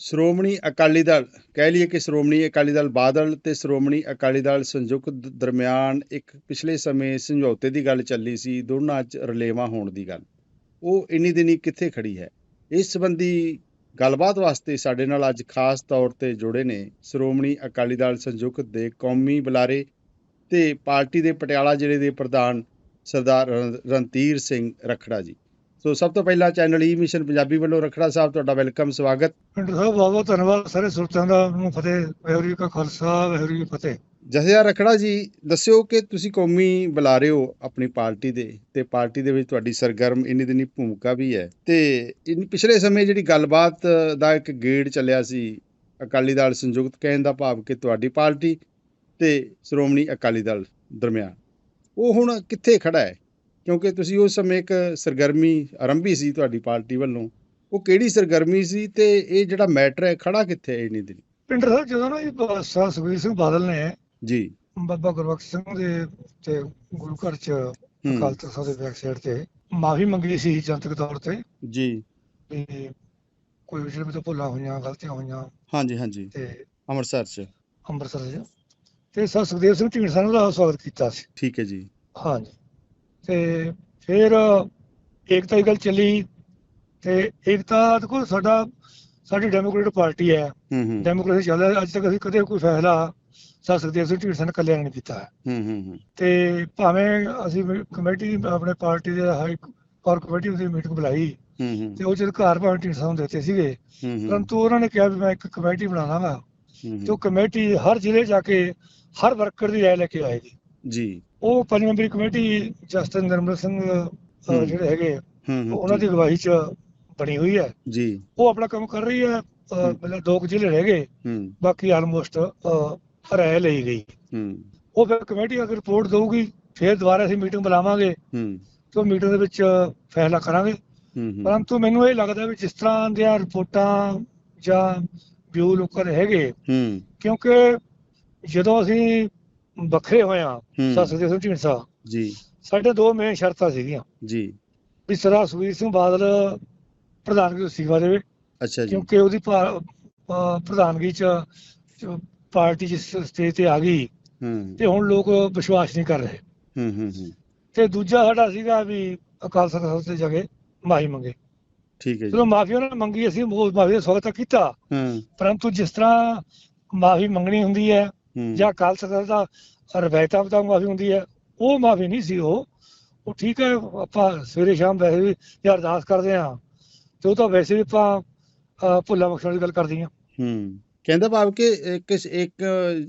ਸ਼੍ਰੋਮਣੀ ਅਕਾਲੀ ਦਲ, ਕਹਿ ਲਈਏ ਕਿ ਸ਼੍ਰੋਮਣੀ ਅਕਾਲੀ ਦਲ ਬਾਦਲ ਤੇ ਸ਼੍ਰੋਮਣੀ ਅਕਾਲੀ ਦਲ ਸੰਯੁਕਤ ਦਰਮਿਆਨ ਇੱਕ ਪਿਛਲੇ ਸਮੇਂ ਸਮਝੌਤੇ ਦੀ ਗੱਲ ਚੱਲੀ ਸੀ, ਦੋਨਾਂ 'ਚ ਰਲੇਵਾਂ ਹੋਣ ਦੀ ਗੱਲ। ਉਹ ਇੰਨੀ ਦਿਨੀ ਕਿੱਥੇ ਖੜੀ ਹੈ? ਇਸ ਸੰਬੰਧੀ ਗੱਲਬਾਤ ਵਾਸਤੇ ਸਾਡੇ ਨਾਲ ਅੱਜ ਖਾਸ ਤੌਰ ਤੇ ਜੁੜੇ ਨੇ ਸ਼੍ਰੋਮਣੀ ਅਕਾਲੀ ਦਲ ਸੰਯੁਕਤ ਦੇ ਕੌਮੀ ਬੁਲਾਰੇ ਤੇ ਪਾਰਟੀ ਦੇ ਪਟਿਆਲਾ ਜ਼ਿਲ੍ਹੇ ਦੇ ਪ੍ਰਧਾਨ ਸਰਦਾਰ ਰਨ- ਰਣਧੀਰ ਸਿੰਘ ਰਖੜਾ ਜੀ। ਸੋ ਸਭ ਤੋਂ ਪਹਿਲਾਂ ਚੈਨਲ ਈ ਮਿਸ਼ਨ ਪੰਜਾਬੀ ਵੱਲੋਂ ਰਖੜਾ ਸਾਹਿਬ ਤੁਹਾਡਾ ਵੈਲਕਮ ਸਵਾਗਤ। ਪਿੰਡ ਸਾਹਿਬ ਬਹੁਤ ਬਹੁਤ ਧੰਨਵਾਦ ਸਾਰੇ ਸੁਰਤਾਂ ਦਾ ਨੂੰ ਫਤਿਹ ਜੀ ਕਾ ਖਾਲਸਾ ਕੀ ਫਤਿਹ। ਜਥੇਦਾਰ ਰਖੜਾ ਜੀ ਦੱਸਿਓ ਕਿ ਤੁਸੀਂ ਕੌਮੀ ਬੁਲਾਰੇ ਹੋ ਆਪਣੀ ਪਾਰਟੀ ਦੇ ਤੇ ਪਾਰਟੀ ਦੇ ਵਿੱਚ ਤੁਹਾਡੀ ਸਰਗਰਮ ਇੰਨੀ ਦਿਨੀ ਭੂਮਿਕਾ ਵੀ ਹੈ। ਤੇ ਇਨ ਪਿਛਲੇ ਸਮੇਂ ਜਿਹੜੀ ਗੱਲਬਾਤ ਦਾ ਇੱਕ ਗੇੜ ਚੱਲਿਆ ਸੀ ਅਕਾਲੀ ਦਲ ਸੰਯੁਕਤ ਕਹਿਣ ਦਾ ਭਾਵ ਕਿ ਤੁਹਾਡੀ ਪਾਰਟੀ ਤੇ ਸ਼੍ਰੋਮਣੀ ਅਕਾਲੀ ਦਲ ਦਰਮਿਆਨ ਉਹ ਹੁਣ ਕਿੱਥੇ ਖੜਾ ਹੈ? ਕਿਉਂਕਿ ਤੁਸੀਂ ਉਸ ਸਮੇਂ ਇੱਕ ਸਰਗਰਮੀ ਆਰੰਭੀ ਸੀ ਤੁਹਾਡੀ ਪਾਰਟੀ ਵੱਲੋਂ। ਉਹ ਕਿਹੜੀ ਸਰਗਰਮੀ ਸੀ ਤੇ ਇਹ ਜਿਹੜਾ ਮੈਟਰ ਹੈ ਖੜਾ ਕਿੱਥੇ ਹੈ ਇੰਨੀ ਦਿਨ? ਪਿੰਡ ਸਾਹਿਬ ਜਦੋਂ ਨਾ ਜੀ ਬ- ਸਰ ਸੁਖਬੀਰ ਸਿੰਘ ਬਾਦਲ ਨੇ ਜੀ। ਬਾਬਾ ਗੁਰਬਖਸ਼ ਸਿੰਘ ਦੇ ਤੇ ਗੁਰੂ ਘਰ ਚ ਅਕਾਲ ਤਖਤ ਸਾਹਿਬ ਦੇ ਬੈਕ ਸਾਈਡ ਤੇ ਮਾਫੀ ਮੰਗੀ ਸੀ ਜਨਤਕ ਤੌਰ ਤੇ। ਜੀ। ਕੋਈ ਵਿਸ਼ੇ ਵਿੱਚ ਭੁੱਲਾਂ ਹੋਈਆਂ ਗਲਤੀਆਂ ਹੋਈਆਂ। ਹਾਂਜੀ ਹਾਂਜੀ। ਤੇ ਅੰਮ੍ਰਿਤਸਰ 'ਚ। ਅੰਮ੍ਰਿਤਸਰ ਚ। ਤੇ ਸਰ ਸੁਖਦੇਵ ਸਿੰਘ ਢੀਂਡਸਾ ਨੇ ਉਹਦਾ ਸਵਾਗਤ ਕੀਤਾ ਸੀ। ਠੀਕ ਹੈ ਜੀ। ਹਾਂਜੀ। ਤੇ ਫਿਰ ਏਕਤਾ ਦੀ ਗੱਲ ਚੱਲੀ ਤੇ ਏਕਤਾ ਦੇਖੋ ਸਾਡਾ ਸਾਡੀ ਡੈਮੋਕ੍ਰੇਟਿਕ ਪਾਰਟੀ ਹੈ। ਡੈਮੋਕ੍ਰੇਸੀ ਚੱਲਦਾ। ਅੱਜ ਤੱਕ ਅਸੀਂ ਕਦੇ ਕੋਈ ਫੈਸਲਾ ਸਰ ਸੁਖਦੇਵ ਸਿੰਘ ਢੀਂਡਸਾ ਨੇ ਇਕੱਲਿਆਂ ਨੇ ਨਹੀਂ ਕੀਤਾ। ਹੈ। ਤੇ ਭਾਵੇਂ ਅਸੀਂ ਕਮੇਟੀ ਆਪਣੇ ਪਾਰਟੀ ਦੇ ਹਾਈ ਕੋਰ ਕਮੇਟੀ ਦੀ ਮੀਟਿੰਗ ਬੁਲਾਈ ਹੂੰ ਹੂੰ। ਤੇ ਉਹ ਚ ਅਧਿਕਾਰ ਭਾਵੇਂ ਢੀਂਡਸਾ ਨੂੰ ਦਿੱਤੇ ਸੀਗੇ। ਪਰੰਤੂ ਉਹਨਾਂ ਨੇ ਕਿਹਾ ਵੀ ਮੈਂ ਇੱਕ ਕਮੇਟੀ ਬਣਾਉਣਾ ਵਾ ਤੇ ਉਹ ਕਮੇਟੀ ਹਰ ਜ਼ਿਲ੍ਹੇ ਜਾ ਕੇ ਹਰ ਵਰਕਰ ਦੀ ਰਾਏ ਲੈ ਕੇ ਆਏਗੀ। ਜੀ। ਉਹ ਪੰਜ ਮੈਂਬਰੀ ਕਮੇਟੀ ਜਸਟਿਨ ਨਿਰਮਲ ਸਿੰਘ ਅਹ। ਜਿਹੜੇ ਹੈਗੇ ਹੂੰ ਹੂੰ। ਉਹਨਾਂ ਦੀ ਅਗਵਾਈ ਚ ਬਣੀ ਹੋਈ ਹੈ। ਜੀ। ਉਹ ਆਪਣਾ ਕੰਮ ਕਰ ਰਹੀ ਹੈ ਅਹ। ਮਤਲਬ ਦੋ ਕੁ ਜ਼ਿਲ੍ਹੇ ਰਹਿ ਗਏ। ਹੂੰ। ਬਾਕੀ ਆਲਮੋਸਟ ਰਾਏ ਲਈ ਗਈ। ਹੂੰ। ਉਹ ਫਿਰ ਕਮੇਟੀ ਅਗਰ ਰਿਪੋਰਟ ਦਊਗੀ ਫਿਰ ਦੁਬਾਰਾ ਅਸੀਂ ਮੀਟਿੰਗ ਬੁਲਾਵਾਂਗੇ। ਹੂੰ। ਤੇ ਉਹ ਮੀਟਿੰਗ ਦੇ ਵਿੱਚ ਫੈਸਲਾ ਕਰਾਂਗੇ। ਹੂੰ ਹੂੰ। ਪਰੰਤੂ ਮੈਨੂੰ ਇਹ ਲੱਗਦਾ ਵੀ ਜਿਸ ਤਰ੍ਹਾਂ ਦੀਆਂ ਰਿਪੋਰਟਾਂ ਜਾਂ ਵਿਊ ਲੋਕਾਂ ਦੇ ਹੈਗੇ ਹੂੰ। ਕਿਉਂਕਿ ਜਦੋਂ ਅਸੀਂ ਵੱਖਰੇ ਹੋਇਆ ਹੂੰ। ਸਤਿ ਸ੍ਰੀ ਅਕਾਲ ਢੀਂਡਸਾ ਜੀ। ਸਾਡੇ ਦੋ ਮੇਨ ਸ਼ਰਤਾਂ ਸੀਗੀਆਂ। ਜੀ। ਵੀ ਸਰਦਾਰ ਸੁਖਬੀਰ ਸਿੰਘ ਬਾਦਲ ਪ੍ਰਧਾਨਗੀ ਤੋਂ ਅਸਤੀਫਾ ਦੇਵੇ ਅੱਛਾ ਜੀ। ਕਿਉਂਕਿ ਉਹਦੀ ਭਾ- ਅਹ ਪ੍ਰਧਾਨਗੀ ਚ ਚ ਪਾਰਟੀ ਜਿਸ ਸਟੇਜ ਤੇ ਆ ਗਈ ਹੂੰ। ਤੇ ਹੁਣ ਲੋਕ ਵਿਸ਼ਵਾਸ ਨਹੀਂ ਕਰ ਰਹੇ। ਹੂੰ ਹੂੰ ਹੂੰ। ਤੇ ਦੂਜਾ ਸਾਡਾ ਸੀਗਾ ਵੀ ਅਕਾਲ ਤਖਤ ਸਾਹਿਬ ਤੇ ਜਾ ਕੇ ਮਾਫੀ ਮੰਗੇ। ਠੀਕ ਹੈ ਚਲੋ ਜੀ ਮਾਫੀ ਉਹਨਾਂ ਨੇ ਮੰਗੀ ਅਸੀਂ ਮਾਫੀ ਦਾ ਸਵਾਗਤ ਤਾਂ ਕੀਤਾ। ਹੂੰ। ਪਰੰਤੂ ਜਿਸ ਤਰ੍ਹਾਂ ਮਾਫੀ ਮੰਗਣੀ ਹੁੰਦੀ ਹੂੰ ਜਾਂ ਤਖਤ ਦਾ ਰਵਾਇਤਾਂ ਮੁਤਾਬਕ ਮਾਫੀ ਹੁੰਦੀ ਹੈ ਉਹ ਮਾਫੀ ਨਹੀਂ ਸੀ ਉਹ। ਉਹ ਠੀਕ ਹੈ ਆਪਾਂ ਸਵੇਰੇ ਸ਼ਾਮ ਵੈਸੇ ਵੀ ਜੇ ਅਰਦਾਸ ਕਰਦੇ ਆ ਤੇ ਉਹ ਤਾਂ ਵੈਸੇ ਵੀ ਆਪਾਂ ਭੁੱਲਾਂ ਬਖਸ਼ਣ ਦੀ ਗੱਲ ਕਰਦੇ ਆ ਹੂੰ। ਕਹਿੰਦਾ ਭਾਵ ਕਿ ਇੱਕ ਇੱਕ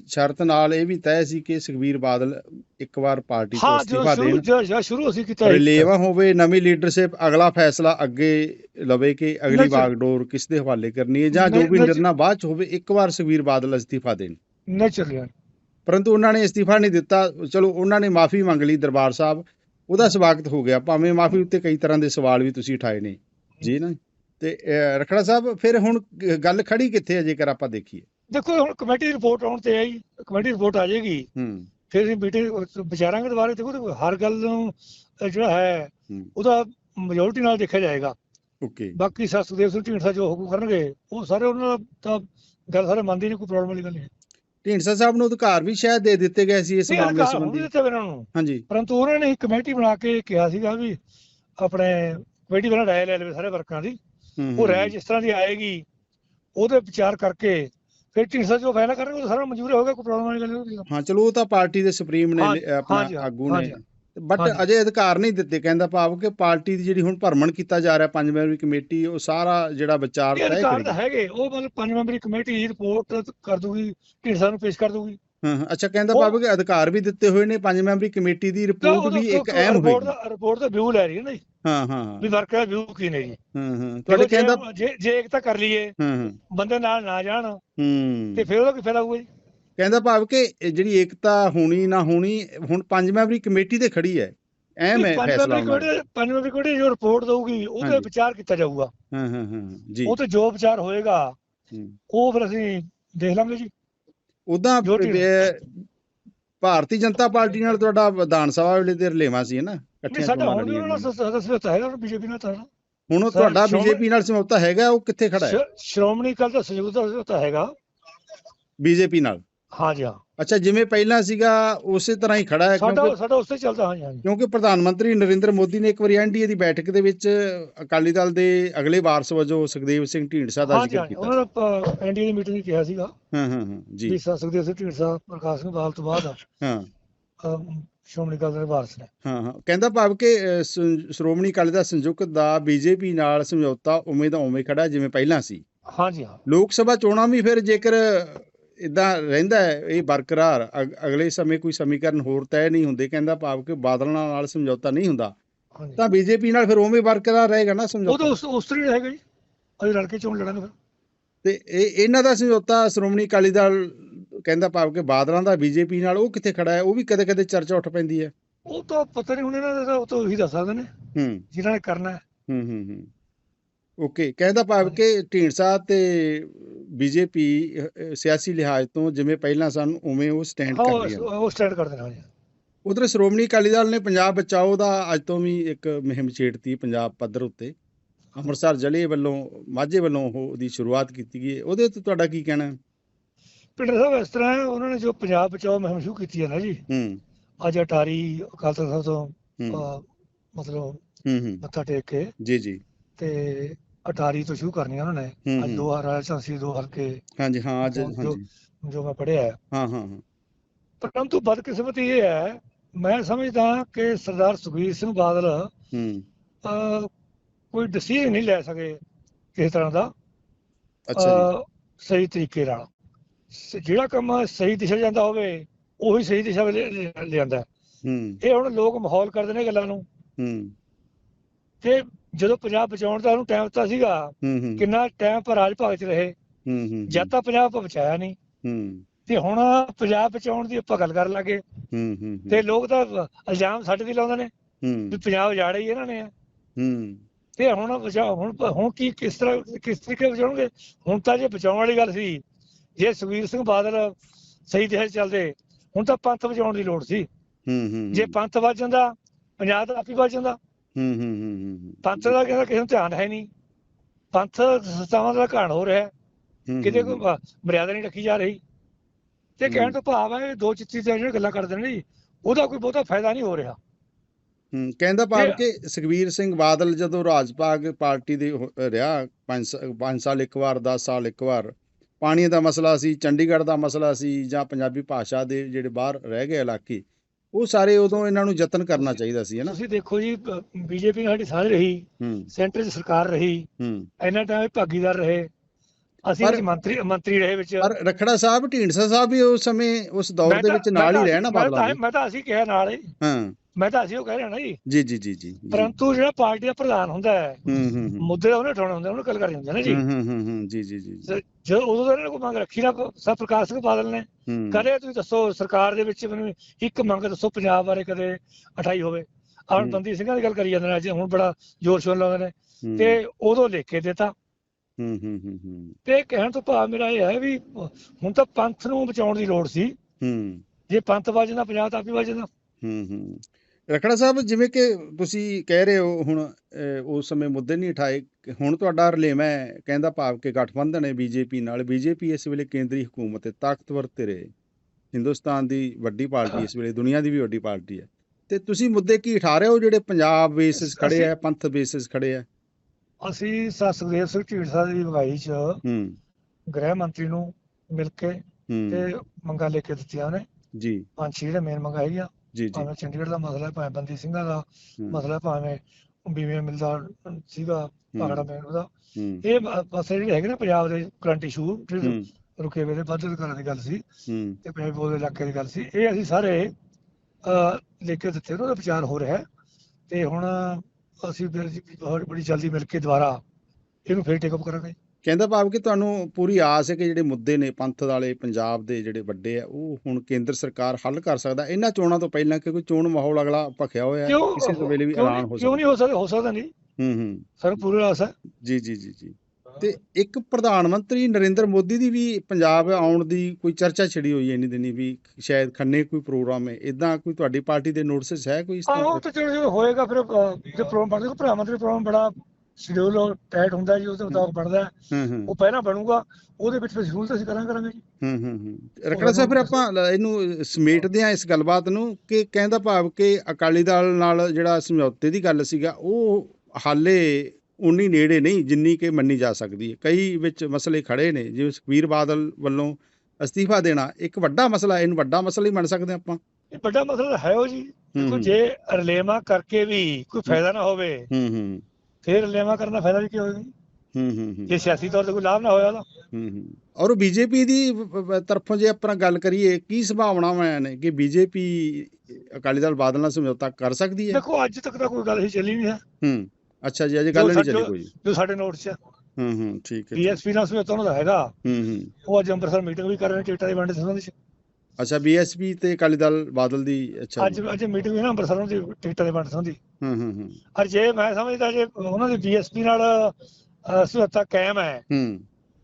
ਸ਼ਰਤ ਨਾਲ ਇਹ ਵੀ ਤੈਅ ਸੀ ਕਿ ਸੁਖਬੀਰ ਬਾਦਲ ਇੱਕ ਵਾਰ ਪਾਰਟੀ ਤੋਂ ਹਾਂ ਅਸਤੀਫਾ ਦੇਣ ਜੋ- ਜੋ ਸ਼ੁਰੂ ਅਸੀਂ ਕੀਤਾ। ਰਿਲੇਵਾ ਹੋਵੇ ਨਵੀਂ ਲੀਡਰਸ਼ਿਪ ਅਗਲਾ ਫੈਸਲਾ ਅੱਗੇ ਲਵੇ ਕਿ ਅਗਲੀ। ਵਾਗਡੋਰ ਕਿਸ ਦੇ ਹਵਾਲੇ ਕਰਨੀ ਹੈ ਜਾਂ ਜੋ ਵੀ ਨਿਰਣਾ ਬਾਅਦ ਚ ਹੋਵੇ ਇੱਕ ਵਾਰ ਸੁਖਬੀਰ ਬਾਦਲ ਅਸਤੀਫਾ ਦੇਣ। ਨਹੀਂ ਚੱਲ ਰਿਹਾ ਪਰੰਤੂ ਉਹਨਾਂ ਨੇ ਅਸਤੀਫਾ ਨਹੀਂ ਦਿੱਤਾ। ਚਲੋ ਉਹਨਾਂ ਨੇ ਮਾਫੀ ਮੰਗ ਲਈ ਦਰਬਾਰ ਸਾਹਿਬ। ਉਹਦਾ ਸਵਾਗਤ ਹੋ ਗਿਆ। ਭਾਵੇਂ ਮਾਫੀ ਉੱਤੇ ਕਈ ਤਰ੍ਹਾਂ ਦੇ ਸਵਾਲ ਵੀ ਤੁਸੀਂ ਉਠਾਏ ਨੇ। ਜੀ ਨਾ। ਤੇ ਰਖੜਾ ਸਾਹਿਬ ਫਿਰ ਹੁਣ ਗੱਲ ਖੜੀ ਕਿੱਥੇ ਹੈ ਜੇਕਰ ਆਪਾਂ ਦੇਖੀਏ? ਦੇਖੋ ਹੁਣ ਕਮੇਟੀ ਰਿਪੋਰਟ ਆਉਣ ਤੇ ਆਈ। ਕਮੇਟੀ ਰਿਪੋਰਟ ਆ ਜਾਏਗੀ। ਹੂੰ ਫਿਰ ਮੀਟਿੰਗ ਵਿਚਾਰਾਂਗੇ ਦੁਬਾਰਾ। ਦੇਖੋ ਹਰ ਗੱਲ ਨੂੰ ਜਿਹੜਾ ਹੈ ਉਹਦਾ ਮੈਜੋਰਟੀ ਨਾਲ ਦੇਖਿਆ ਜਾਏਗਾ। ਓਕੇ। ਬਾਕੀ ਸਰ ਸੁਖਦੇਵ ਸਿੰਘ ਢੀਂਡਸਾ ਜੋ ਹੁਕਮ ਕਰਨਗੇ ਉਹ ਸਾਰੇ ਉਹਨਾਂ ਦਾ ਗੱਲ ਸਾਰੇ ਮੰਨਦੇ ਨਹੀਂ ਕੋਈ ਪ੍ਰੋਬਲਮ ਵਾਲੀ ਗੱਲ ਨਹੀਂ ਹੈ। ਢੀਂਡਸਾ ਸਾਹਿਬ ਨੂੰ ਅਧਿਕਾਰ ਵੀ ਸ਼ਾਇਦ ਦੇ ਦਿੱਤੇ ਗਏ ਸੀ ਇਸ ਮਾਮਲੇ ਸੰਬੰਧੀ। ਹਾਂਜੀ। ਪਰੰਤੂ ਉਹਨਾਂ ਨੇ ਇੱਕ ਕਮੇਟੀ ਬਣਾ ਕੇ ਕਿਹਾ ਸੀਗਾ ਵੀ ਆਪਣੇ ਕਮੇਟੀ ਬਣਾ ਰਾਏ ਲੈ ਲਵੇ ਸਾਰੇ ਵਰਕਰਾਂ ਦੀ। ਉਹ ਰਾਏ ਜਿਸ ਤਰ੍ਹਾਂ ਦੀ ਆਏਗੀ ਉਹਦੇ ਵਿਚਾਰ ਕਰਕੇ ਫਿਰ ਢੀਂਡਸਾ ਜੋ ਫੈਸਲਾ ਕਰਨਗੇ ਉਹ ਸਾਰਾ ਮਨਜ਼ੂਰ ਹੋਗਾ ਕੋਈ ਪ੍ਰੋਬਲਮ ਵਾਲੀ ਗੱਲ ਨਹੀਂ। ਹਾਂ ਚਲੋ ਉਹ ਤਾਂ ਪਾਰਟੀ ਦੇ ਸੁਪਰੀਮ ਨੇ ਆਪਣਾ ਆਗੂ ਨੇ। ਬਟ। ਅਜੇ ਅਧਿਕਾਰ ਨਹੀਂ ਦਿੱਤੇ ਕਹਿੰਦਾ ਭਾਵ ਕਿ ਪਾਰਟੀ ਦੀ ਜਿਹੜੀ ਹੁਣ ਭਰਮਣ ਕੀਤਾ ਜਾ ਰਿਹਾ ਪੰਜ ਮੈਂਬਰੀ ਕਮੇਟੀ ਉਹ ਸਾਰਾ ਜਿਹੜਾ ਵਿਚਾਰ ਤੈਅ ਕਰੇਗੀ ਹੈਗੇ ਉਹ ਮਤਲਬ ਪੰਜ ਮੈਂਬਰੀ ਕਮੇਟੀ ਰਿਪੋਰਟ ਕਰ ਦੂਗੀ ਢੀਂਡਸਾ ਨੂੰ ਪੇਸ਼ ਕਰ ਦੂਗੀ। ਹਾਂ ਅੱਛਾ ਕਹਿੰਦਾ ਭਾਵ ਕਿ ਅਧਿਕਾਰ ਵੀ ਦਿੱਤੇ ਹੋਏ ਨੇ ਪੰਜ ਮੈਂਬਰੀ ਕਮੇਟੀ ਦੀ ਰਿਪੋਰਟ ਵੀ ਇੱਕ ਅਹਿਮ ਰਿਪੋਰਟ ਹੋਏਗੀ। ਦਾ ਰਿਪੋਰਟ ਦਾ ਵਿਊ ਲੈ ਰਹੀ ਹੈ ਨਾ ਜੀ। ਹਾਂ ਹਾਂ ਵੀ ਵਰਕਰ ਵਿਊ ਕੀ ਨੇ ਜੀ। ਹਾਂ ਹਾਂ। ਤੁਹਾਡੇ ਕਹਿੰਦਾ ਜੇ ਜੇ ਇੱਕ ਤਾਂ ਕਰ ਲਈਏ ਹਾਂ ਹਾਂ। ਬੰਦੇ ਨਾਲ ਨਾ ਜਾਣ ਹੂੰ। ਤੇ ਫਿਰ ਉਹਦਾ ਕੀ ਫਾਇਦਾ ਹੋਊਗਾ ਜੀ? ਕਹਿੰਦਾ ਭਾਵ ਕਿ ਜਿਹੜੀ ਏਕਤਾ ਹੋਣੀ ਨਾ ਹੋਣੀ ਹੁਣ ਪੰਜ ਮੈਂਬਰੀ ਕਮੇਟੀ ਤੇ ਖੜੀ ਹੈ ਅਹਿਮ ਹੈ ਪੰਜ ਫੈਸਲਾ ਦਾ। ਪੰਜ ਮੈਂਬਰੀ ਕਮੇਟੀ ਜੋ ਰਿਪੋਰਟ ਦਊਗੀ ਉਹਦੇ। ਵਿਚਾਰ ਕੀਤਾ ਜਾਊਗਾ ਹਾਂ ਹਾਂ ਹਾਂ ਜੀ ਉਹ ਤੇ ਜੋ ਵਿਚਾਰ ਹੋਏਗਾ। ਉਹ ਫਿਰ ਅਸੀਂ ਦੇਖ ਲਾਂਗੇ ਜੀ ਉਦਾਂ ਭਾਰਤੀ ਜਨਤਾ ਪਾਰਟੀ ਨਾਲ ਤੁਹਾਡਾ ਵਿਧਾਨ ਸਭਾ ਵੇਲੇ ਤੇ ਰਲੇਵਾ ਸੀ ਨਾ ਨਹੀਂ ਇਕੱਠੀਆਂ ਸਾਡਾ ਹੁਣ ਵੀ ਉਹਨਾਂ ਨਾਲ ਗਈਆਂ। ਸਦੱਸਿਅਤ ਹੈ ਬੀਜੇਪੀ ਨਾਲ ਤਾਂ ਹੁਣ ਤੁਹਾਡਾ ਬੀਜੇਪੀ ਨਾਲ ਸਮਝੌਤਾ ਹੈਗਾ ਉਹ ਕਿੱਥੇ ਖੜਾ ਹੈ ਸ਼੍ਰੋਮਣੀ ਅਕਾਲੀ ਦਾ ਸੰਯੁਕਤ ਤਾਂ ਹੈਗਾ ਬੀਜੇਪੀ ਨਾਲ ਹਾਂ ਜੀ ਹਾਂ। ਅੱਛਾ ਜਿਵੇਂ ਪਹਿਲਾਂ ਸੀਗਾ ਉਸੇ ਤਰ੍ਹਾਂ ਹੀ ਖੜਾ ਹੈ ਸਾਡਾ ਸਾਡਾ ਉਸੇ ਚੱਲਦਾ ਹਾਂ ਜੀ ਹਾਂ ਕਿਉਂਕਿ ਪ੍ਰਧਾਨ ਮੰਤਰੀ ਨਰਿੰਦਰ ਮੋਦੀ ਨੇ ਇੱਕ ਵਾਰੀ ਐਨਡੀਏ ਦੀ ਬੈਠਕ ਦੇ ਵਿੱਚ ਅਕਾਲੀ ਦਲ ਦੇ ਅਗਲੇ ਵਾਰਸ ਵਜੋਂ ਸੁਖਦੇਵ ਸਿੰਘ ਢੀਂਡਸਾ ਦਾ ਜ਼ਿਕਰ ਹਾਂ ਜੀ, ਕੀਤਾ। ਉਹਨਾਂ ਨੇ ਐਨਡੀਏ ਦੀ ਮੀਟਿੰਗ 'ਚ ਕਿਹਾ ਸੀਗਾ। ਹਾਂ ਹਾਂ ਹਾਂ ਜੀ। ਵੀ ਸੁਖਦੇਵ ਸਿੰਘ ਢੀਂਡਸਾ ਪ੍ਰਕਾਸ਼ ਸਿੰਘ ਬਾਦਲ ਤੋਂ ਬਾਅਦ ਹਾਂ। ਸ਼੍ਰੋਮਣੀ ਅਕਾਲੀ ਦਲ ਦੇ ਵਾਰਸ ਨੇ। ਹਾਂ ਹਾਂ। ਕਹਿੰਦਾ ਭਾਵ ਕਿ ਸ਼੍ਰੋਮਣੀ ਅਕਾਲੀ ਦਾ ਸੰਯੁਕਤ ਦਾ ਬੀਜੇਪੀ ਨਾਲ ਸਮਝੌਤਾ ਉਵੇਂ ਦਾ ਉਵੇਂ ਖੜਾ ਜਿਵੇਂ ਪਹਿਲਾਂ ਸੀ। ਹਾਂ ਜੀ ਹਾਂ। ਲੋਕ ਸਭਾ ਚੋਣਾਂ ਵੀ ਫਿਰ ਜੇਕਰ ਇਦਾਂ ਰਹਿੰਦਾ ਹੈ ਇਹ ਬਰਕਰਾਰ। ਅਗ- ਅਗਲੇ ਸਮੇਂ ਕੋਈ ਸਮੀਕਰਨ ਹੋਰ ਤੈਅ ਨਹੀਂ ਹੁੰਦੇ ਕਹਿੰਦਾ ਭਾਵ ਕਿ ਬਾਦਲਾਂ ਨਾਲ ਸਮਝੌਤਾ ਨਹੀਂ ਹੁੰਦਾ। ਤਾਂ ਬੀਜੇਪੀ ਨਾਲ ਫਿਰ ਉਵੇਂ ਬਰਕਰਾਰ ਰਹੇਗਾ ਨਾ ਉਹ ਸਮਝੌਤਾ ਤਾਂ ਉਸ ਉਸ ਤਰੀ ਰਹੇਗਾ ਜੀ। ਅਸੀਂ ਰਲ ਕੇ ਚੋਣ ਲੜਾਂਗੇ ਫਿਰ। ਤੇ ਇਹ ਇਹਨਾਂ ਦਾ ਸਮਝੌਤਾ ਸ਼੍ਰੋਮਣੀ ਅਕਾਲੀ ਦਲ ਕਹਿੰਦਾ ਭਾਵ ਕਿ ਬਾਦਲਾਂ ਦਾ ਬੀਜੇਪੀ ਨਾਲ ਉਹ ਕਿੱਥੇ ਖੜਾ ਹੈ? ਉਹ ਵੀ ਕਦੇ ਕਦੇ ਚਰਚਾ ਉੱਠ ਪੈਂਦੀ ਹੈ। ਉਹ ਤਾਂ ਪਤਾ ਨਹੀਂ ਹੁਣ ਇਹਨਾਂ ਦਾ ਉਹ ਤਾਂ ਉਹੀ ਦੱਸ ਸਕਦੇ ਨੇ। ਹੂੰ। ਜਿਨ੍ਹਾਂ ਨੇ ਕਰਨਾ ਹੈ। ਹੂੰ ਹੂੰ ਹੂੰ। ਓਕੇ ਕਹਿੰਦਾ ਭਾਵ ਕਿ ਢੀਂਡਸਾ ਤੇ ਬੀਜੇਪੀ ਸਿਆਸੀ ਲਿਹਾਜ਼ ਤੋਂ ਜਿਵੇਂ ਪਹਿਲਾਂ ਸਨ ਉਵੇਂ ਉਹ ਸਟੈਂਡ ਹਾਂ ਕਰ ਉਹ- ਰਹੀਆਂ ਉਹ ਸਟੈਂਡ ਕਰਦੇ ਨੇ ਹਾਂ ਜੀ ਉਧਰ ਸ਼੍ਰੋਮਣੀ ਅਕਾਲੀ ਦਲ ਨੇ ਪੰਜਾਬ ਬਚਾਓ ਦਾ ਅੱਜ ਤੋਂ ਵੀ ਇੱਕ ਮੁਹਿੰਮ ਛੇੜਤੀ ਪੰਜਾਬ ਪੱਧਰ ਉੱਤੇ। ਅੰਮ੍ਰਿਤਸਰ ਜ਼ਿਲ੍ਹੇ ਵੱਲੋਂ ਮਾਝੇ ਵੱਲੋਂ ਉਹ ਉਹਦੀ ਸ਼ੁਰੂਆਤ ਕੀਤੀ ਗਈ ਹੈ। ਉਹਦੇ ਉੱਤੇ ਤੁਹਾਡਾ ਕੀ ਕਹਿਣਾ ਹੈ? ਪਿੰਡ ਸਾਹਿਬ ਇਸ ਤਰ੍ਹਾਂ ਹੈ ਉਹਨਾਂ ਨੇ ਜੋ ਪੰਜਾਬ ਬਚਾਓ ਮੁਹਿੰਮ ਸ਼ੁਰੂ ਕੀਤੀ ਹੈ ਨਾ ਜੀ ਹੂੰ। ਅੱਜ ਅਟਾਰੀ ਅਕਾਲ ਤਖਤ ਸਾਹਿਬ ਤੋਂ ਹੂੰ। ਮਤਲਬ ਹੂੰ ਹੂੰ। ਮੱਥਾ ਟੇਕ ਕੇ ਜੀ ਜੀ। ਤੇ ਅਟਾਰੀ ਤੋਂ ਸ਼ੁਰੂ ਕਰਨੀ ਉਹਨਾਂ ਨੇ। ਅੱਜ। ਦੋ ਹਜ਼ਾਰ ਝਾਂਸੀ ਦੋ ਹਲਕੇ ਹਾਂਜੀ ਹਾਂ ਅੱਜ ਹਾਂਜੀ। ਜੋ ਮੈਂ ਪੜ੍ਹਿਆ ਹੈ। ਹਾਂ ਹਾਂ ਪਰੰਤੂ ਬਦਕਿਸਮਤੀ ਇਹ ਹੈ ਮੈਂ ਸਮਝਦਾ ਕਿ ਸਰਦਾਰ ਸੁਖਬੀਰ ਸਿੰਘ ਬਾਦਲ ਹੂੰ। ਕੋਈ ਡਿਸੀਜਨ ਨਹੀਂ ਲੈ ਸਕੇ ਕਿਸੇ ਤਰ੍ਹਾਂ ਦਾ ਅੱਛਾ ਜੀ। ਸਹੀ ਤਰੀਕੇ ਨਾਲ। ਜਿਹੜਾ ਕੰਮ ਸਹੀ ਦਿਸ਼ਾ ਜਾਂਦਾ ਹੋਵੇ ਉਹੀ ਸਹੀ ਦਿਸ਼ਾ ਲਿਆਂਦਾ। ਹੂੰ। ਇਹ ਹੁਣ ਲੋਕ ਮਾਹੌਲ ਕਰਦੇ ਨੇ ਗੱਲਾਂ ਨੂੰ। ਹੂੰ। ਕਿ ਜਦੋਂ ਪੰਜਾਬ ਬਚਾਉਣ ਦਾ ਉਹਨੂੰ ਟਾਈਮ ਦਿੱਤਾ ਸੀਗਾ ਹੂੰ ਹੂੰ। ਕਿੰਨਾ ਟਾਈਮ ਪਰ ਰਾਜ ਭਾਗ ਚ ਰਹੇ। ਹੂੰ ਹੂੰ ਜਦ ਤਾਂ ਪੰਜਾਬ ਬਚਾਇਆ ਨਹੀਂ। ਹੂੰ। ਤੇ ਹੁਣ ਪੰਜਾਬ ਬਚਾਉਣ ਦੀ ਆਪਾਂ ਗੱਲ ਕਰਨ ਲੱਗੇ। ਹੂੰ ਹੂੰ ਤੇ ਲੋਕ ਤਾਂ ਇਲਜ਼ਾਮ ਸਾਡੇ ਤੇ ਲਾਉਂਦੇ ਨੇ ਵੀ ਪੰਜਾਬ ਉਜਾੜਿਆ ਹੀ ਇਹਨਾਂ ਨੇ। ਤੇ ਹੁਣ ਹੁਣ ਹੁਣ ਕੀ ਕਿਸ ਤਰ੍ਹਾਂ ਕਿਸ ਤਰੀਕੇ ਬਚਾਉਣਗੇ? ਹੁਣ ਤਾਂ ਜੇ ਬਚਾਉਣ ਵਾਲੀ ਗੱਲ ਸੀ ਜੇ ਸੁਖਬੀਰ ਸਿੰਘ ਬਾਦਲ ਸਹੀ ਦਿਸ਼ਾ ਚੱਲਦੇ ਹੁਣ ਤਾਂ ਪੰਥ ਬਚਾਉਣ ਦੀ ਲੋੜ ਸੀ। ਹੂੰ ਹੂੰ ਜੇ ਪੰਥ ਵੱਜ ਜਾਂਦਾ ਪੰਜਾਬ ਤਾਂ ਆਪੀ ਵੱਜ ਜਾਂਦਾ। ਹੂੰ ਹੂੰ ਹੂੰ ਹੂੰ ਪੰਥ ਦਾ ਕਿਸੇ ਨੂੰ ਧਿਆਨ ਹੈ ਨਹੀਂ। ਪੰਥ ਸੰਸਥਾਵਾਂ ਦਾ ਘਾਣ ਹੋ ਰਿਹਾ ਕਿਤੇ ਕੋਈ ਮਰਿਆਦਾ ਨਹੀਂ ਰੱਖੀ ਜਾ ਰਹੀ। ਤੇ। ਕਹਿਣ ਤੋਂ ਭਾਵ ਹੈ ਦੋ ਚਿੱਤੀ ਤੇ ਜਿਹੜੀਆਂ ਗੱਲਾਂ ਕਰਦੇ ਨੇ ਉਹਦਾ ਕੋਈ ਬਹੁਤਾ ਫਾਇਦਾ ਨਹੀਂ ਹੋ ਰਿਹਾ। ਹੂੰ ਕਹਿੰਦਾ ਭਾਵ ਕਿ ਸੁਖਬੀਰ ਸਿੰਘ ਬਾਦਲ ਜਦੋਂ ਰਾਜ ਭਾਗ ਪਾਰਟੀ ਦੇ ਰਿਹਾ 5 5 ਸਾਲ ਇੱਕ ਵਾਰ 10 ਸਾਲ ਇੱਕ ਵਾਰ ਪਾਣੀ ਦਾ ਮਸਲਾ ਸੀ ਚੰਡੀਗੜ੍ਹ ਦਾ ਮਸਲਾ ਸੀ ਜਾਂ ਪੰਜਾਬੀ ਭਾਸ਼ਾ ਦੇ ਜਿਹੜੇ ਬਾਹਰ ਰਹਿ ਗਏ ਇਲਾਕੇ ਉਹ ਸਾਰੇ ਉਦੋਂ ਇਹਨਾਂ ਨੂੰ ਯਤਨ ਕਰਨਾ ਚਾਹੀਦਾ ਸੀ ਹੈਨਾ ਤੁਸੀਂ ਦੇਖੋ ਜੀ ਬੀਜੇਪੀ ਸਾਡੀ ਸਾਂਝ ਰਹੀ ਹੂੰ। ਸੈਂਟਰ 'ਚ ਸਰਕਾਰ ਰਹੀ ਹੂੰ। ਇੰਨਾ ਟਾਈਮ ਭਾਗੀਦਾਰ ਰਹੇ ਅਸੀਂ ਵਿੱਚ ਮੰਤਰੀ ਮੰਤਰੀ ਰਹੇ ਵਿੱਚ। ਪਰ ਰਖੜਾ ਸਾਹਿਬ ਢੀਂਡਸਾ ਸਾਹਿਬ ਵੀ ਉਸ ਸਮੇਂ ਉਸ ਦੌਰ ਦੇ ਵਿੱਚ ਨਾਲ ਹੀ ਰਹਿਣਾ ਦੇ ਮੈਂ ਤਾਂ ਅਸੀਂ ਕਿਹਾ ਨਾਲ ਹੀ। ਹਾਂ। ਮੈਂ ਤਾਂ ਅਸੀਂ ਉਹ ਕਹਿ ਰਿਹਾ ਨਾ ਜੀ। ਜੀ ਜੀ ਜੀ ਜੀ। ਪਰੰਤੂ ਜਿਹੜਾ ਪਾਰਟੀ ਦਾ ਪ੍ਰਧਾਨ ਹੁੰਦਾ ਹੈ ਹੂੰ ਹੂੰ ਮੁੱਦੇ ਉਹਨੇ ਉਠਾਉਣਾ ਹੁੰਦਾ ਉਹਨੂੰ ਗੱਲ ਕਰਨੀ ਹੁੰਦੀ ਹੈ ਨਾ ਜੀ। ਹੂੰ ਹੂੰ ਹੂੰ ਜੀ ਜੀ ਜੀ ਜਦੋਂ ਉਦੋਂ ਤਾਂ ਇਹਨਾਂ ਨੇ ਕੋਈ ਮੰਗ ਰੱਖੀ ਨਾ ਸਰ ਪ੍ਰਕਾਸ਼ ਸਿੰਘ ਬਾਦਲ ਨੇ। ਕਦੇ ਤੁਸੀਂ ਦੱਸੋ ਸਰਕਾਰ ਦੇ ਵਿੱਚ ਮੈਨੂੰ ਇੱਕ ਮੰਗ ਦੱਸੋ ਪੰਜਾਬ ਬਾਰੇ ਕਦੇ ਉਠਾਈ ਹੋਵੇ। ਆਹ। ਬੰਦੀ ਸਿੰਘਾਂ ਦੀ ਗੱਲ ਕਰੀ ਜਾਂਦੇ ਨੇ ਅੱਜ ਹੁਣ ਬੜਾ ਜ਼ੋਰ ਸ਼ੋਰ ਲਾਉਂਦੇ ਨੇ। ਤੇ ਉਦੋਂ ਲਿਖ ਕੇ ਦਿੱਤਾ। ਹੂੰ ਹੂੰ ਹੂੰ ਹੂੰ। ਤੇ ਕਹਿਣ ਤੋਂ ਭਾਵ ਮੇਰਾ ਇਹ ਹੈ ਵੀ ਹੁਣ ਤਾਂ ਪੰਥ ਨੂੰ ਬਚਾਉਣ ਦੀ ਲੋੜ ਸੀ। ਹੂੰ। ਜੇ ਪੰਥ ਵੱਜਦਾ ਪੰਜਾਬ ਤਾਂ ਆਪੀ ਹੂੰ ਹੂੰ। ਰਖੜਾ ਸਾਹਿਬ ਜਿਵੇਂ ਕਿ ਤੁਸੀਂ ਕਹਿ ਰਹੇ ਹੋ ਹੁਣ ਉਸ ਸਮੇਂ ਮੁੱਦੇ ਨਹੀਂ ਉਠਾਏ ਹੁਣ ਤੁਹਾਡਾ ਰਲੇਵਾਂ ਕਹਿੰਦਾ ਭਾਵ ਕਿ ਗਠਬੰਧਨ ਹੈ ਬੀਜੇਪੀ ਨਾਲ ਬੀਜੇਪੀ ਇਸ ਵੇਲੇ ਕੇਂਦਰੀ ਹਕੂਮਤ ਹੈ ਤਾਕਤਵਰ ਧਿਰ ਹਿੰਦੁਸਤਾਨ ਦੀ ਵੱਡੀ ਪਾਰਟੀ ਇਸ ਵੇਲੇ ਦੁਨੀਆ ਦੀ ਵੀ ਵੱਡੀ ਪਾਰਟੀ ਹੈ। ਤੇ ਤੁਸੀਂ ਮੁੱਦੇ ਕੀ ਉਠਾ ਰਹੇ ਹੋ ਜਿਹੜੇ ਪੰਜਾਬ ਬੇਸਿਸ ਖੜੇ ਆ ਪੰਥ ਬੇਸਿਸ ਖੜੇ ਆ? ਅਸੀਂ ਸਰ ਸੁਖਦੇਵ ਸਿੰਘ ਢੀਂਡਸਾ ਦੀ ਅਗਵਾਈ 'ਚ ਹੂੰ। ਗ੍ਰਹਿ ਮੰਤਰੀ ਨੂੰ ਮਿਲ ਕੇ ਤੇ ਮੰਗਾਂ ਲੈ ਕੇ ਦਿੱਤੀਆਂ ਉਹਨੇ। ਜੀ। ਪੰਜ ਛੇ ਜਿਹੜੇ ਮੇਨ ਮੰਗਾਂ ਹੈਗੀਆਂ ਜੀ ਜੀ। ਭਾਵੇਂ ਚੰਡੀਗੜ੍ਹ ਦਾ ਮਸਲਾ ਹੈ ਭਾਵੇਂ ਬੰਦੀ ਸਿੰਘਾਂ ਦਾ ਮਸਲਾ ਹੈ, ਭਾਵੇਂ ਬੀਮੇ ਮਿਲਦਾ ਸੀਗਾ ਭਾਗੜਾ ਮੇਨ ਉਹਦਾ ਇਹ ਮ- ਮਸਲੇ ਜਿਹੜੇ ਹੈਗੇ ਨਾ ਪੰਜਾਬ ਦੇ ਕਰੰਟ ਇਸ਼ੂ ਰੁਕੇ ਹੋਏ ਦੇ ਵਾਧੇ ਕਰਨ ਦੀ ਗੱਲ ਸੀ ਤੇ ਪੰਜਾਬ ਬੋਲ ਇਲਾਕੇ ਦੀ ਗੱਲ ਸੀ। ਇਹ ਅਸੀਂ ਸਾਰੇ ਲਿਖ ਕੇ ਦਿੱਤੇ ਨੇ, ਉਹਦਾ ਵਿਚਾਰ ਹੋ ਰਿਹਾ ਤੇ ਹੁਣ ਅਸੀਂ ਫਿਰ ਜੀ ਬਹੁਤ ਬੜੀ ਜਲਦੀ ਮਿਲ ਕੇ ਦੁਬਾਰਾ ਇਹਨੂੰ ਫੇਰ ਟੇਕ ਅਪ ਕਰਾਂਗੇ। ਕਹਿੰਦਾ ਭਾਵ ਕਿ ਤੁਹਾਨੂੰ ਪੂਰੀ ਆਸ ਹੈ ਕਿ ਜਿਹੜੇ ਮੁੱਦੇ ਨੇ ਪੰਥ ਵਾਲੇ ਪੰਜਾਬ ਦੇ ਜਿਹੜੇ ਵੱਡੇ ਆ ਉਹ ਹੁਣ ਕੇਂਦਰ ਸਰਕਾਰ ਹੱਲ ਕਰ ਸਕਦਾ। ਇਹਨਾਂ ਚੋਣਾਂ ਤੋਂ ਪਹਿਲਾਂ ਕਿਉਂਕਿ ਚੋਣ ਮਾਹੌਲ ਅਗਲਾ ਭਖਿਆ ਹੋਇਆ ਹੈ ਕਿਉਂ? ਕਿਸੇ ਵੇਲੇ ਵੀ ਕਿਉਂ ਐਲਾਨ ਹੋ ਕਿਉਂ ਸਕਦਾ ਨਹੀਂ ਹੋ ਸਕਦਾ। ਹੋ ਸਕਦਾ ਨਹੀਂ। ਹੂੰ ਹੂੰ। ਸਾਨੂੰ ਪੂਰੀ ਆਸ ਹੈ। ਜੀ ਜੀ ਜੀ ਜੀ। ਤੇ ਇੱਕ ਪ੍ਰਧਾਨ ਮੰਤਰੀ ਨਰਿੰਦਰ ਮੋਦੀ ਦੀ ਵੀ ਪੰਜਾਬ ਆਉਣ ਦੀ ਕੋਈ ਚਰਚਾ ਛਿੜੀ ਹੋਈ ਹੈ ਇੰਨੀ ਦਿਨੀ ਵੀ ਸ਼ਾਇਦ ਖੰਨੇ ਕੋਈ ਪ੍ਰੋਗਰਾਮ ਹੈ। ਇਦਾਂ ਕੋਈ ਤੁਹਾਡੀ ਪਾਰਟੀ ਦੇ ਨੋਟਿਸ ਹੈ ਕੋਈ ਇਸ ਤਰ੍ਹਾਂ ਤਾਂ ਚਲੋ ਜਦੋਂ ਹੋਏਗਾ ਫਿਰ ਜੇ ਪ੍ਰੋਗਰਾਮ ਬਣਦਾ ਪ੍ਰਧਾਨ ਮੰਤਰੀ ਪ੍ਰੋਗਰਾਮ ਬੜਾ ਸ਼ਡਿਊਲ ਟਾਈਟ ਹੁੰਦਾ ਜੀ ਉਹਦੇ ਮੁਤਾਬਕ ਬਣਦਾ। ਉਹ ਪਹਿਲਾਂ ਬਣੂਗਾ ਉਹਦੇ ਵਿੱਚ ਫਿਰ ਸਹੂਲਤ ਅਸੀਂ ਕਰਾਂ ਕਰਾਂਗੇ ਜੀ। ਹੂੰ ਹੂੰ ਹੂੰ। ਰਕੜਾ ਸਾਹਿਬ ਫਿਰ ਆਪਾਂ ਇਹਨੂੰ ਸਮੇਟਦੇ ਆ ਇਸ ਗੱਲਬਾਤ ਨੂੰ ਕਿ ਕਹਿੰਦਾ ਭਾਵ ਕਿ ਅਕਾਲੀ ਦਲ ਨਾਲ ਜਿਹੜਾ ਸਮਝੌਤੇ ਦੀ ਗੱਲ ਸੀਗਾ ਉਹ ਹਾਲੇ ਉਨੀ ਨੇੜੇ ਨਹੀਂ ਜਿੰਨੀ ਕਿ ਮੰਨੀ ਜਾ ਸਕਦੀ ਹੈ। ਕਈ ਵਿੱਚ ਮਸਲੇ ਖੜੇ ਨੇ ਜਿਵੇਂ ਸੁਖਬੀਰ ਬਾਦਲ ਵੱਲੋਂ ਅਸਤੀਫਾ ਦੇਣਾ ਇੱਕ ਵੱਡਾ ਮਸਲਾ ਇਹਨੂੰ ਵੱਡਾ ਮਸਲਾ ਹੀ ਮੰਨ ਸਕਦੇ ਆਪਾਂ। ਇਹ ਵੱਡਾ ਮਸਲਾ ਹੈ ਉਹ ਜੀ। ਦੇਖੋ ਜੇ ਰਲੇਵਾ ਕਰਕੇ ਵੀ ਕੋਈ ਫਾਇਦਾ ਨਾ ਹੋਵੇ ਹੂੰ ਹੂੰ। ਫਿਰ ਰਲੇਵਾ ਕਰਨ ਦਾ ਫਾਇਦਾ ਵੀ ਕੀ ਹੋਏਗਾ ਜੀ? ਹੂੰ ਹੂੰ ਹੂੰ। ਜੇ ਸਿਆਸੀ ਤੌਰ ਤੇ ਕੋਈ ਲਾਭ ਨਾ ਹੋਇਆ ਉਹਦਾ ਹੂੰ ਹੂੰ। ਔਰ ਬੀਜੇਪੀ ਦੀ ਤਰਫੋਂ ਜੇ ਆਪਾਂ ਗੱਲ ਕਰੀਏ ਕੀ ਸੰਭਾਵਨਾਵਾਂ ਨੇ ਕਿ ਬੀਜੇਪੀ ਅਕਾਲੀ ਦਲ ਬਾਦਲ ਨਾਲ ਸਮਝੌਤਾ ਕਰ ਸਕਦੀ ਹੈ? ਦੇਖੋ ਅੱਜ ਤੱਕ ਤਾਂ ਕੋਈ ਗੱਲ ਹੀ ਚੱਲੀ ਨਹੀਂ ਹੈ। ਹੂੰ। ਅੱਛਾ ਜੀ ਅਜੇ ਗੱਲ ਨਹੀਂ ਚੱਲੀ ਕੋਈ ਜੋ। ਸਾਡੇ ਨੋਟ 'ਚ ਹੂੰ। ਹੂੰ ਠੀਕ ਹੈ। ਬੀਐਸਪੀ ਨਾਲ ਸਮਝੌਤਾ ਉਹਨਾਂ ਦਾ ਹੈਗਾ। ਹੂੰ ਹੂੰ। ਉਹ ਅੱਜ ਅੰਮ੍ਰਿਤਸਰ ਮੀਟਿੰਗ ਵੀ ਕਰ ਰਹੇ ਨੇ ਟਿਕਟਾਂ ਦੇ ਵੰਡ ਸੰਬੰਧ ਅੱਛਾ ਬੀਐਸਪੀ ਤੇ ਅਕਾਲੀ ਦਲ ਬਾਦਲ ਦੀ ਅੱਛਾ ਅੱਜ। ਅੱਜ ਮੀਟਿੰਗ ਵੀ ਨਾ ਅੰਮ੍ਰਿਤਸਰ ਦੀ ਟਿਕਟਾਂ ਦੇ ਵੰਡ ਸੰਬੰਧੀ। ਹੂੰ ਹੂੰ ਹੂੰ। ਔਰ ਜੇ ਮੈਂ ਸਮਝਦਾ ਜੇ ਉਹਨਾਂ ਦੀ ਬੀਐਸਪੀ ਨਾਲ ਸਮਝੌਤਾ ਕਾਇਮ ਹੈ ਹੂੰ।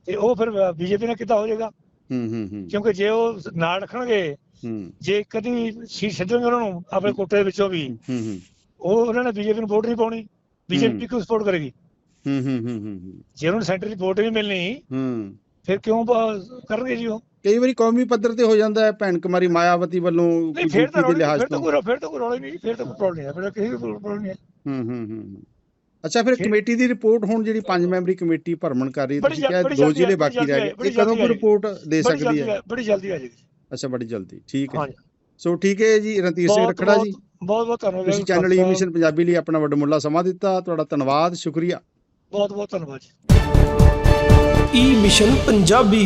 ਤੇ ਉਹ ਫਿਰ ਬੀਜੇਪੀ ਨਾਲ ਕਿੱਦਾਂ ਹੋ ਜਾਏਗਾ? ਹੂੰ ਹੂੰ ਹੂੰ। ਕਿਉਂਕਿ ਜੇ ਉਹ ਨਾਲ ਰੱਖਣਗੇ ਹੂੰ। ਜੇ ਕਦੀ ਸੀਟ ਛੱਡਣਗੇ ਉਹਨਾਂ ਨੂੰ ਆਪਣੇ ਕੋਟੇ ਦੇ ਵਿੱਚੋਂ ਵੀ ਹੂੰ ਹੂੰ। ਉਹ ਉਹਨਾਂ ਨੇ ਬੀਜੇਪੀ ਨੂੰ ਵੋਟ ਨਹੀਂ ਪਾਉਣੀ ਬੀਜੇਪੀ ਕਿਉਂ ਸਪੋਰਟ ਕਰੇਗੀ? ਹੂੰ ਹੂੰ ਹੂੰ ਹੂੰ। ਜੇ ਉਹਨਾਂ ਨੂੰ ਸੈਂਟਰ ਦੀ ਵੋਟ ਨਹੀਂ ਮਿਲਣੀ ਹੂੰ। ਫਿਰ ਕਿਉਂ ਕਰਨਗੇ ਜੀ ਉਹ? ਕਈ ਵਾਰੀ ਕੌਮੀ ਪੱਧਰ ਤੇ ਹੋ ਜਾਂਦਾ ਹੈ ਭੈਣ ਕੁਮਾਰੀ ਮਾਇਆਵਤੀ ਵੱਲੋਂ ਨਹੀਂ ਫਿਰ ਤਾਂ ਫਿਰ ਤਾਂ ਕੋਈ ਫਿਰ ਤਾਂ ਕੋਈ ਰੌਲਾ ਨਹੀਂ ਫਿਰ ਤਾਂ ਕੋਈ ਪ੍ਰੋਬਲਮ ਨਹੀਂ ਹੈ ਫਿਰ ਤਾਂ ਕਿਸੇ ਵੀ ਪ੍ਰੋਬਲਮ ਨਹੀਂ ਹੈ। ਹੂੰ ਹੂੰ। ਅੱਛਾ ਫਿਰ ਕਮੇਟੀ ਦੀ ਰਿਪੋਰਟ ਹੁਣ ਜਿਹੜੀ ਪੰਜ ਮੈਂਬਰੀ ਕਮੇਟੀ ਭਰਮਣ ਕਰ ਰਹੀ ਤੁਸੀਂ ਕਿਹਾ ਦੋ ਜ਼ਿਲ੍ਹੇ ਬਾਕੀ ਰਹਿ ਗਏ। ਇਹ ਕਦੋਂ ਕੋਈ ਰਿਪੋਰਟ ਦੇ ਸਕਦੀ ਹੈ? ਬੜੀ ਜਲਦੀ ਆ ਜਾਏਗੀ। ਅੱਛਾ ਬੜੀ ਜਲਦੀ ਠੀਕ ਹੈ। ਸੋ ਠੀਕ ਹੈ ਜੀ ਰਣਧੀਰ ਸਿੰਘ ਰਖੜਾ ਜੀ। ਬਹੁਤ ਬਹੁਤ ਧੰਨਵਾਦ ਤੁਸੀਂ ਚੈਨਲ ਈ ਮਿਸ਼ਨ ਪੰਜਾਬੀ ਲਈ ਆਪਣਾ ਵੱਡਮੁੱਲਾ ਸਮਾਂ ਦਿੱਤਾ ਤੁਹਾਡਾ ਧੰਨਵਾਦ ਸ਼ੁਕਰੀਆ। ਬਹੁਤ ਬਹੁਤ ਧੰਨਵਾਦ ਜੀ। ਈ ਮਿਸ਼ਨ ਪੰਜਾਬੀ